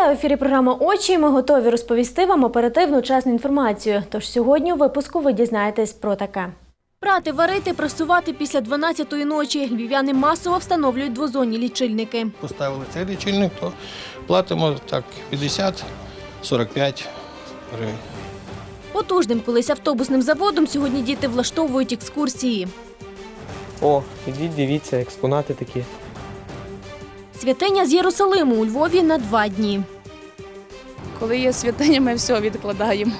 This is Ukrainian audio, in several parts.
Вітаю в ефірі програма Очі. Ми готові розповісти вам оперативну чесну інформацію. Тож сьогодні у випуску ви дізнаєтесь про таке. Прати, варити, прасувати після 12-ї ночі. Львів'яни масово встановлюють двозонні лічильники. поставили цей лічильник, то платимо так 50-45 гривень. Потужним колись автобусним заводом сьогодні діти влаштовують екскурсії. О, ідіть, дивіться, експонати такі. Святиня з Єрусалиму у Львові на два дні. Коли є святиня, ми все відкладаємо.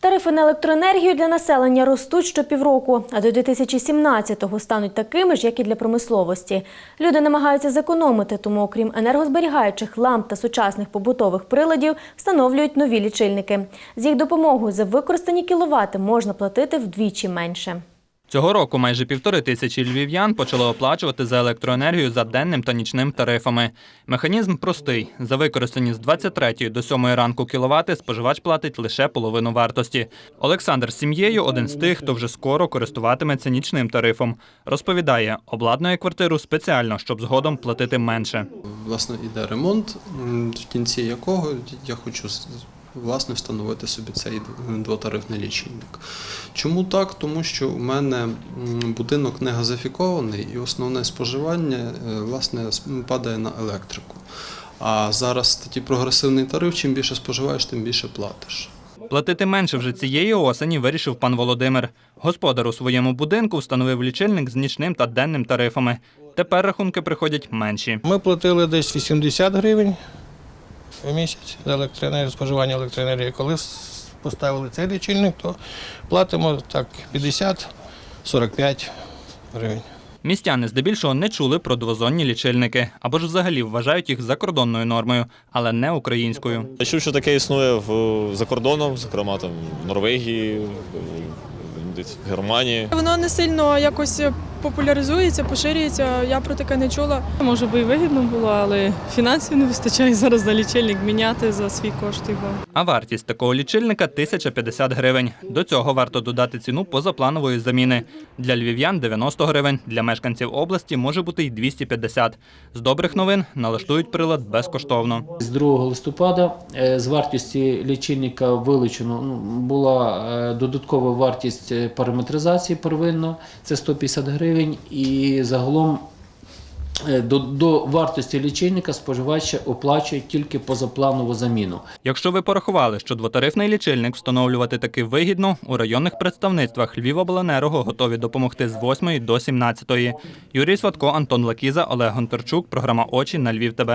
Тарифи на електроенергію для населення ростуть щопівроку, а до 2017-го стануть такими ж, як і для промисловості. Люди намагаються зекономити, тому окрім енергозберігаючих ламп та сучасних побутових приладів встановлюють нові лічильники. З їх допомогою за використані кіловати можна платити вдвічі менше. Цього року майже півтори тисячі львів'ян почали оплачувати за електроенергію за денним та нічним тарифами. Механізм простий. За використані з 23 до 7 ранку кіловати споживач платить лише половину вартості. Олександр з сім'єю один з тих, хто вже скоро користуватиметься нічним тарифом. Розповідає, обладнує квартиру спеціально, щоб згодом платити менше. Власне, іде ремонт, в кінці якого я хочу власне встановити собі цей двотарифний лічильник. Чому так? Тому що у мене будинок не газифікований і основне споживання е, власне падає на електрику. А зараз такий прогресивний тариф, чим більше споживаєш, тим більше платиш. Платити менше вже цієї осені вирішив пан Володимир. Господар у своєму будинку встановив лічильник з нічним та денним тарифами. Тепер рахунки приходять менші. Ми платили десь 80 гривень в місяць за електроенергію, споживання електроенергії. Коли поставили цей лічильник, то платимо так 50-45 гривень. Містяни здебільшого не чули про двозонні лічильники або ж взагалі вважають їх закордонною нормою, але не українською. Я чув, що таке існує в, за кордоном, зокрема там в Норвегії, десь в Германії. Воно не сильно якось популяризується, поширюється. Я про таке не чула. Може би і вигідно було, але фінансів не вистачає зараз на лічильник міняти за свій кошт його. А вартість такого лічильника 1050 гривень. До цього варто додати ціну позапланової заміни. Для львів'ян 90 гривень, для мешканців області може бути й 250. З добрих новин налаштують прилад безкоштовно. З 2 листопада е, з вартості лічильника вилучено ну, була е, додаткова вартість е, параметризації первинно, це 150 гривень, і загалом е, до, до вартості лічильника споживач оплачує тільки позапланову заміну. Якщо ви порахували, що двотарифний лічильник встановлювати таки вигідно, у районних представництвах Львівобленерго готові допомогти з 8 до 17. Юрій Сватко, Антон Лакіза, Олег Гонтарчук. Програма Очі на Львів. ТБ.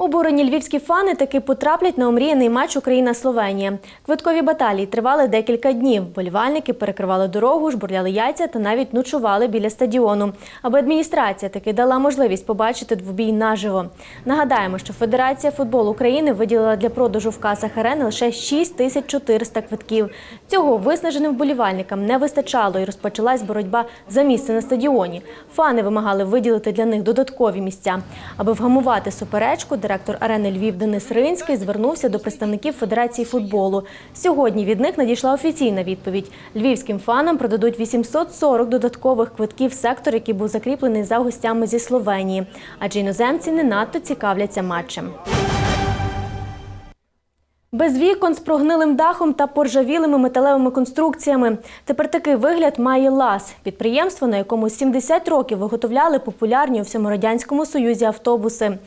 Обурені львівські фани таки потраплять на омріяний матч Україна-Словенія. Квиткові баталії тривали декілька днів. Болівальники перекривали дорогу, жбурляли яйця та навіть ночували біля стадіону, аби адміністрація таки дала можливість побачити двобій наживо. Нагадаємо, що Федерація футболу України виділила для продажу в касах арени лише 6400 квитків. Цього виснаженим вболівальникам не вистачало і розпочалась боротьба за місце на стадіоні. Фани вимагали виділити для них додаткові місця. Аби вгамувати суперечку, директор арени Львів Денис Ринський звернувся до представників Федерації футболу. Сьогодні від них надійшла офіційна відповідь. Львівським фанам продадуть 840 додаткових квитків сектор, який був закріплений за гостями зі Словенії. Адже іноземці не надто цікавляться матчем. Без вікон з прогнилим дахом та поржавілими металевими конструкціями. Тепер такий вигляд має ЛАЗ – підприємство, на якому 70 років виготовляли популярні у всьому радянському союзі автобуси.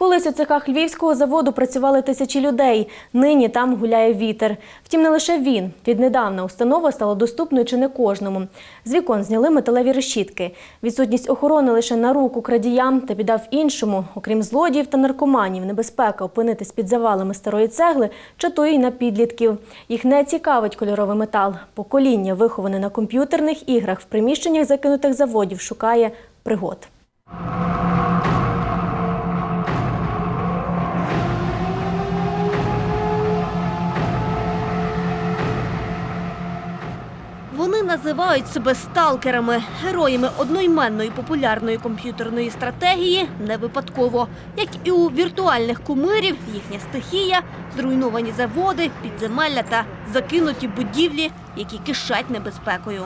Колись у цехах львівського заводу працювали тисячі людей. Нині там гуляє вітер. Втім, не лише він. Віднедавна установа стала доступною чи не кожному. З вікон зняли металеві решітки. Відсутність охорони лише на руку крадіям та біда в іншому. Окрім злодіїв та наркоманів, небезпека опинитись під завалами старої цегли чатує й на підлітків. Їх не цікавить кольоровий метал. Покоління, виховане на комп'ютерних іграх в приміщеннях закинутих заводів, шукає пригод. Називають себе сталкерами, героями одноіменної популярної комп'ютерної стратегії не випадково. Як і у віртуальних кумирів, їхня стихія зруйновані заводи, підземелля та закинуті будівлі, які кишать небезпекою.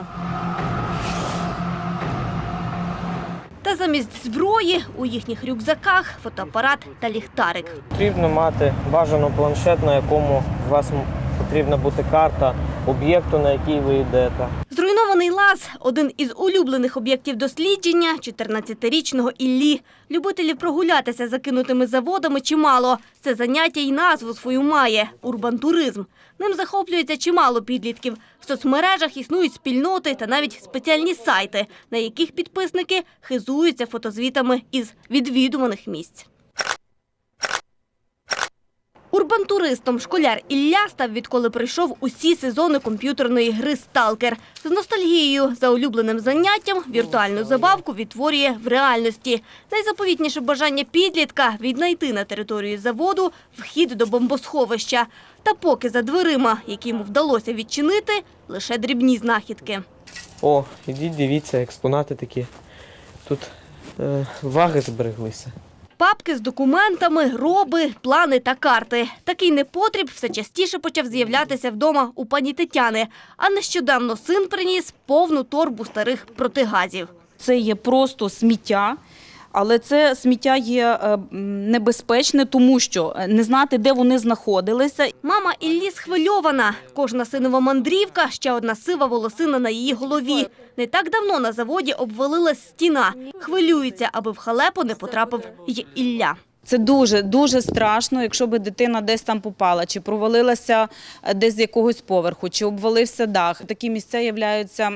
Та замість зброї у їхніх рюкзаках фотоапарат та ліхтарик. Потрібно мати бажано планшет, на якому у вас потрібна бути карта об'єкту, на який ви йдете. Зруйнований лаз – один із улюблених об'єктів дослідження 14-річного Іллі. Любителів прогулятися закинутими заводами чимало. Це заняття й назву свою має – урбантуризм. Ним захоплюється чимало підлітків. В соцмережах існують спільноти та навіть спеціальні сайти, на яких підписники хизуються фотозвітами із відвідуваних місць. Урбантуристом школяр Ілля став відколи прийшов усі сезони комп'ютерної гри «Сталкер». З ностальгією за улюбленим заняттям віртуальну забавку відтворює в реальності. Найзаповітніше бажання підлітка – віднайти на території заводу вхід до бомбосховища. Та поки за дверима, які йому вдалося відчинити, лише дрібні знахідки. О, ідіть, дивіться, експонати такі. Тут е, ваги збереглися. Папки з документами, роби, плани та карти. Такий непотріб все частіше почав з'являтися вдома у пані Тетяни. А нещодавно син приніс повну торбу старих протигазів. Це є просто сміття. Але це сміття є е, небезпечне, тому що е, не знати, де вони знаходилися. Мама Іллі схвильована. Кожна синова мандрівка – ще одна сива волосина на її голові. Не так давно на заводі обвалилась стіна. Хвилюється, аби в халепу не потрапив й Ілля. Це дуже дуже страшно, якщо би дитина десь там попала, чи провалилася е, десь з якогось поверху, чи обвалився дах. Такі місця являються.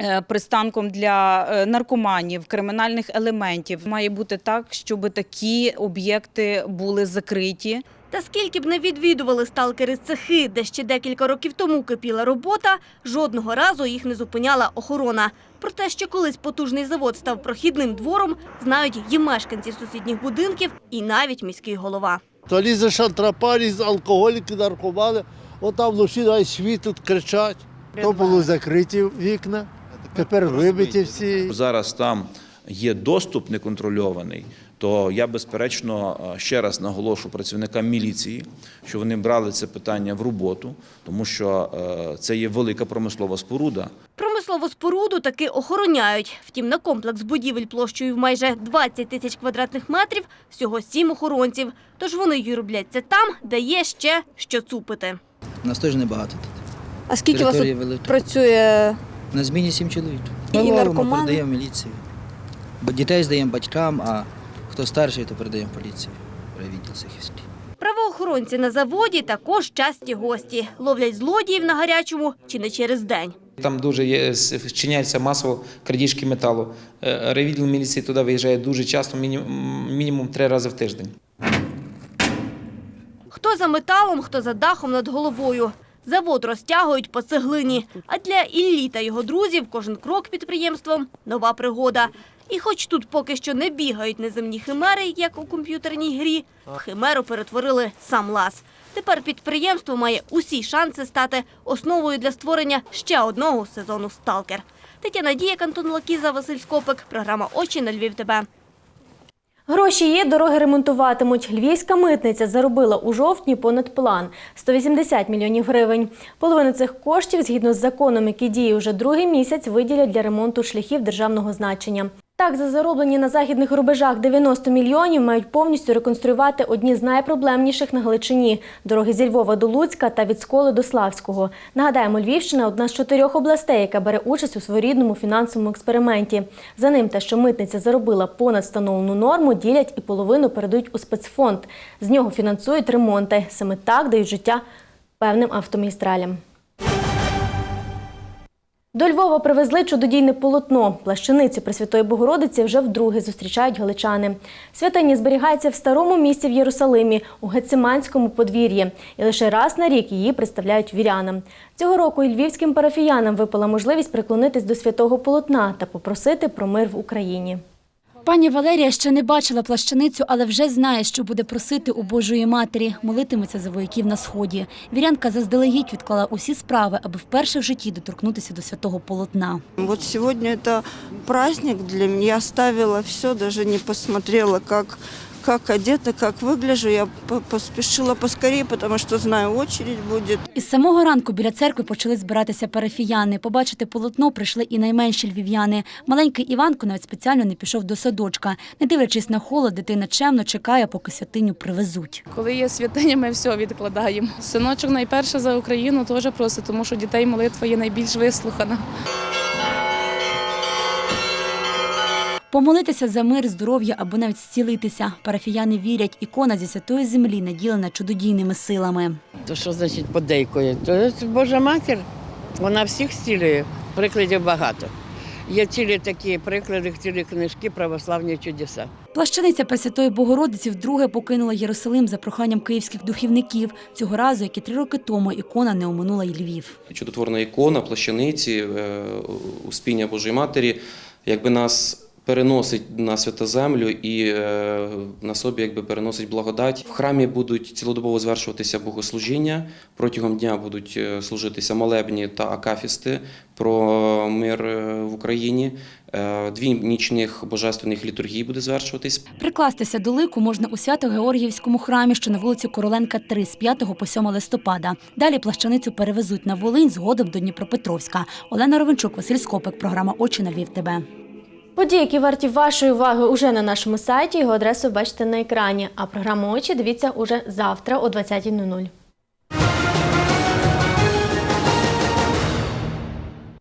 Е, Пристанком для е, наркоманів, кримінальних елементів має бути так, щоб такі об'єкти були закриті. Та скільки б не відвідували сталкери цехи, де ще декілька років тому кипіла робота, жодного разу їх не зупиняла охорона. Про те, що колись потужний завод став прохідним двором, знають і мешканці сусідніх будинків, і навіть міський голова. То лізе шантрапарі, алкоголіки, наркомани, отам вночі навіть світуть, кричать. То були закриті вікна, тепер вибиті всі. Зараз там є доступ неконтрольований, то я безперечно е, ще раз наголошу працівникам міліції, що вони брали це питання в роботу, тому що е, це є велика промислова споруда. Промислову споруду таки охороняють. Втім, на комплекс будівель площею в майже 20 тисяч квадратних метрів всього сім охоронців. Тож вони й робляться там, де є ще що цупити. Нас теж небагато тут. А скільки Територія велика. працює? На зміні сім чоловік. І наркомани? передаємо міліції. Бо дітей здаємо батькам, а хто старший, то передаємо поліції. Відділ Сихівський. Правоохоронці на заводі також часті гості. Ловлять злодіїв на гарячому чи не через день. Там дуже є, вчиняються масово крадіжки металу. Е, Райвідділ міліції туди виїжджає дуже часто, мінімум, мінімум три рази в тиждень. Хто за металом, хто за дахом над головою. Завод розтягують по цеглині. А для Іллі та його друзів кожен крок підприємством – нова пригода. І хоч тут поки що не бігають неземні химери, як у комп'ютерній грі, в химеру перетворили сам лаз. Тепер підприємство має усі шанси стати основою для створення ще одного сезону «Сталкер». Тетяна Дія, Антон Лакіза, Василь Скопик. Програма «Очі» на Львів ТБ. Гроші є, дороги ремонтуватимуть. Львівська митниця заробила у жовтні понад план – 180 мільйонів гривень. Половину цих коштів, згідно з законом, який діє уже другий місяць, виділять для ремонту шляхів державного значення. Так, за зароблені на західних рубежах 90 мільйонів мають повністю реконструювати одні з найпроблемніших на Галичині – дороги зі Львова до Луцька та від Сколи до Славського. Нагадаємо, Львівщина – одна з чотирьох областей, яка бере участь у своєрідному фінансовому експерименті. За ним те, що митниця заробила понад встановлену норму, ділять і половину передають у спецфонд. З нього фінансують ремонти. Саме так дають життя певним автомагістралям. До Львова привезли чудодійне полотно. Плащаницю Пресвятої Богородиці вже вдруге зустрічають галичани. Святиня зберігається в старому місті в Єрусалимі, у Гециманському подвір'ї. І лише раз на рік її представляють вірянам. Цього року і львівським парафіянам випала можливість приклонитись до святого полотна та попросити про мир в Україні. Пані Валерія ще не бачила плащаницю, але вже знає, що буде просити у Божої Матері. Молитиметься за вояків на сході. Вірянка заздалегідь відклала усі справи, аби вперше в житті доторкнутися до святого полотна. От сьогодні це праздник для мене. Я ставила все, навіть не посмотрела, как как одета, как выгляжу. Я по- поспешила поскорее, потому что знаю, очередь будет. Із самого ранку біля церкви почали збиратися парафіяни. Побачити полотно прийшли і найменші львів'яни. Маленький Іванко навіть спеціально не пішов до садочка. Не дивлячись на холод, дитина чемно чекає, поки святиню привезуть. Коли є святиня, ми все відкладаємо. Синочок найперше за Україну теж просить, тому що дітей молитва є найбільш вислухана. Помолитися за мир, здоров'я або навіть зцілитися. Парафіяни вірять, ікона зі святої землі наділена чудодійними силами. То що значить подейкує? То Божа матір, вона всіх зцілює. Прикладів багато. Є цілі такі приклади, цілі книжки, православні чудеса. Плащаниця Пресвятої Богородиці вдруге покинула Єрусалим за проханням київських духівників. Цього разу, як і три роки тому, ікона не оминула й Львів. Чудотворна ікона, плащаниці, е, успіння Божої Матері, якби нас переносить на святу землю і е, на собі якби переносить благодать. В храмі будуть цілодобово звершуватися богослужіння. Протягом дня будуть е, служитися молебні та акафісти про мир е, в Україні. Дві нічних божественних літургії буде звершуватись. Прикластися до лику можна у Свято-Георгіївському храмі, що на вулиці Короленка 3 з 5 по 7 листопада. Далі плащаницю перевезуть на Волинь згодом до Дніпропетровська. Олена Ровенчук, Василь Скопик, програма Очі на Львів. ТБ. Події, які варті вашої уваги уже на нашому сайті. Його адресу бачите на екрані. А програму очі дивіться уже завтра о 20.00.